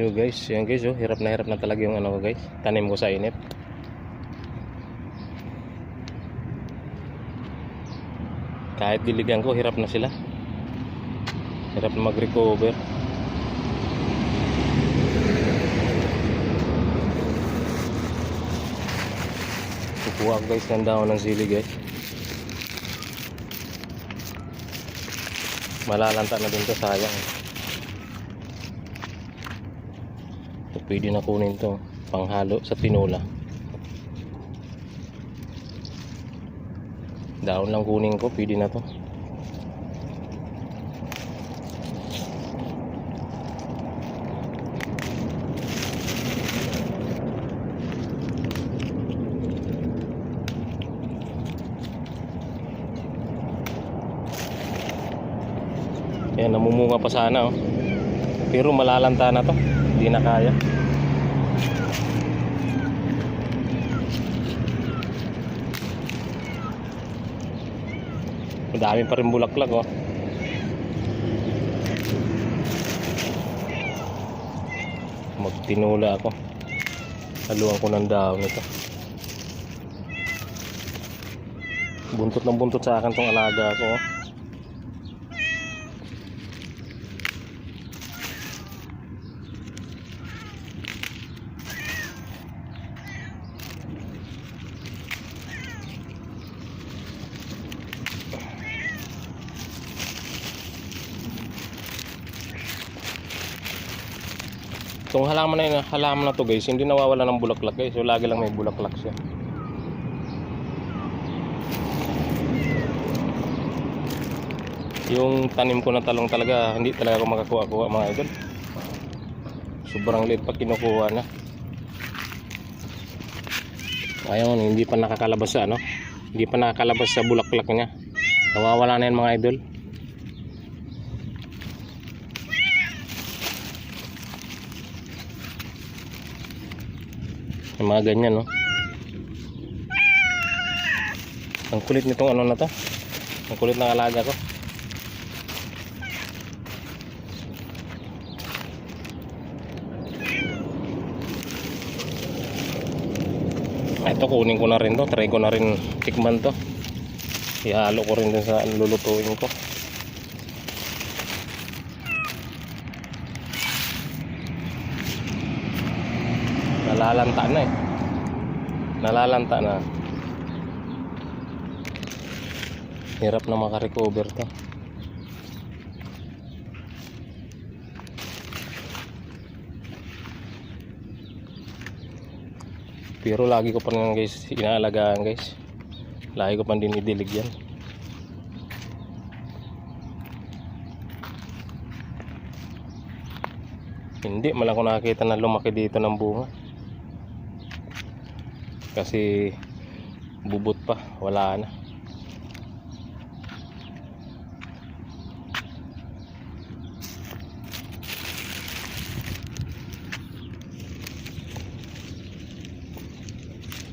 Yo guys, yan guys oh, hirap na hirap na talaga yung ano guys. Tanim ko sa init. Kahit diligan ko, hirap na sila. Hirap na mag-recover. Kukuha ko guys ng dahon ng sili guys. Malalanta na din to sayang. So, pwede na kunin to panghalo sa tinola. Dahon lang kunin ko, pwede na to. Yan, namumunga pa sana oh. Pero malalanta na to. Hindi na kaya. Madami pa rin bulaklak oh. Magtinula ako. Haluan ko ng dahon ito. Buntot ng buntot sa akin tong alaga ko oh. Itong halaman na yun, halaman na to guys, hindi nawawala ng bulaklak guys. So lagi lang may bulaklak siya. Yung tanim ko na talong talaga, hindi talaga ako makakuha-kuha mga idol. Sobrang liit pa kinukuha na. Ayun, hindi pa nakakalabas sa ano. Hindi pa nakakalabas sa bulaklak niya. Nawawala na yan mga idol. Yung mga ganyan, no? Ang kulit nitong ano na to. Ang kulit ng alaga ko. Ito kunin ko na rin to. Try ko na rin tikman to. Ihalo ko rin din sa lulutuin ko. Nalalanta na eh. Nalalanta na. Hirap na makarecover to. Pero lagi ko pa rin guys inaalagaan guys. Lagi ko pa din idilig yan. Hindi, malang ko nakakita na lumaki dito ng bunga. Kasi bubot pa, wala na.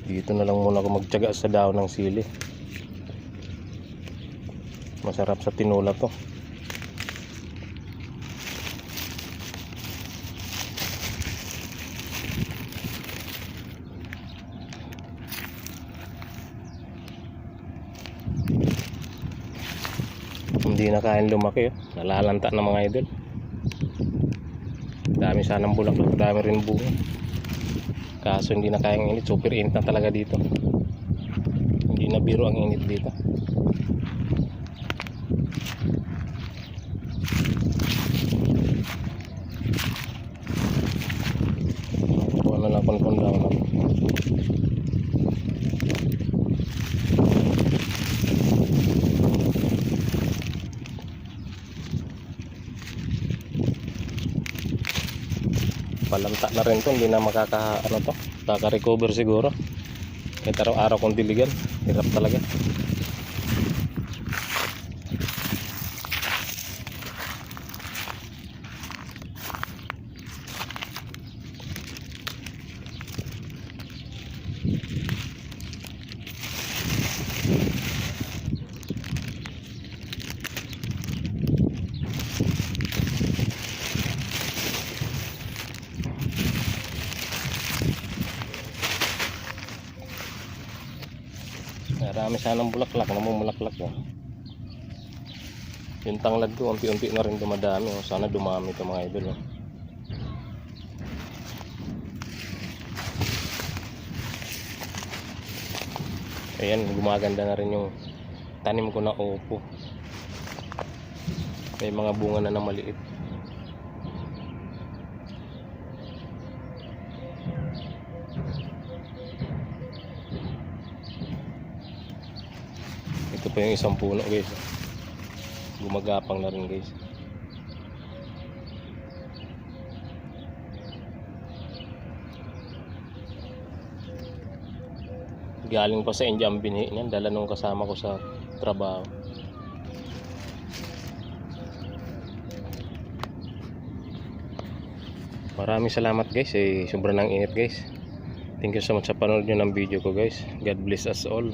Dito na lang muna ako magtiyaga sa dahon ng sili. Masarap sa tinola to. Hindi na kain lumaki oh. nalalanta na mga idol. Dami sanang bulaklak dami rin bunga. Kaso hindi na kayang init. Super init na talaga dito. Hindi na biro ang init dito. Kuha na kung kung lang palanta na rin to hindi na makaka ano to kaka recover siguro. Kahit araw-araw kong diligan hirap talaga Marami sanang bulaklak, namumulaklak yun. Yung tanglad ko, unti-unti na rin dumadami. Oh. Sana dumami ito mga idol. Oh. Ayan, gumaganda na rin yung tanim ko na opo. May mga bunga na na maliit. Ito pa yung isang puno guys. Gumagapang na rin guys. Galing pa sa India ang binhi niyan. Dala nung kasama ko sa trabaho. Maraming salamat guys. Eh, sobrang nang init guys. Thank you so much sa panonood nyo ng video ko guys. God bless us all.